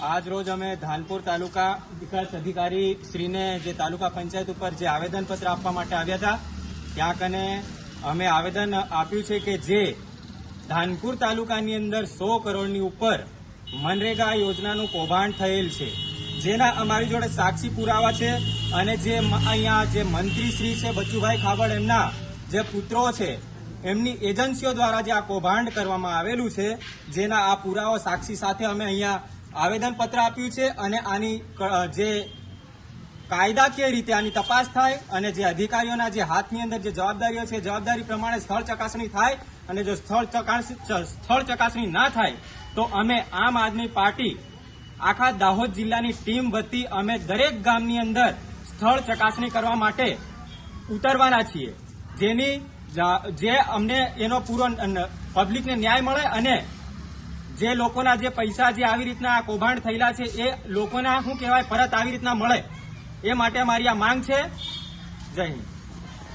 આજ રોજ અમે ધાનપુર તાલુકા વિકાસ અધિકારી શ્રીને જે તાલુકા પંચાયત ઉપર જે આવેદનપત્ર આપવા માટે આવ્યા હતા, ત્યાં કને અમે આવેદન આપ્યું છે કે જે ધાનપુર તાલુકાની અંદર સો કરોડની ઉપર મનરેગા યોજનાનું કૌભાંડ થયેલ છે. જેના અમારી જોડે સાક્ષી પુરાવા છે અને જે અહીંયા જે મંત્રી શ્રી છે બચુભાઈ ખાબડ એમના જે પુત્રો છે, એમની એજન્સીઓ દ્વારા જે આ કૌભાંડ કરવામાં આવેલું છે, જેના આ પુરાવા સાક્ષી સાથે અમે અહીંયા આવેદનપત્ર આપ્યું છે અને આની જે કાયદાકીય રીતે આની તપાસ થાય અને જે અધિકારીઓના જે હાથની અંદર જે જવાબદારીઓ છે જવાબદારી પ્રમાણે સ્થળ ચકાસણી થાય અને જો સ્થળ સ્થળ ચકાસણી ના થાય, તો અમે આમ આદમી પાર્ટી, આખા દાહોદ જિલ્લાની ટીમ વતી અમે દરેક ગામની અંદર સ્થળ ચકાસણી કરવા માટે ઉતરવાના છીએ. જેની જે અમને એનો પૂરો પબ્લિકને ન્યાય મળે અને જે લોકોના જે પૈસા જે આવી રીતના આ કૌભાંડ થયેલા છે, એ લોકોના, શું કહેવાય, પરત આવી રીતના મળે, એ માટે મારી આ માંગ છે. જય હિન્દ.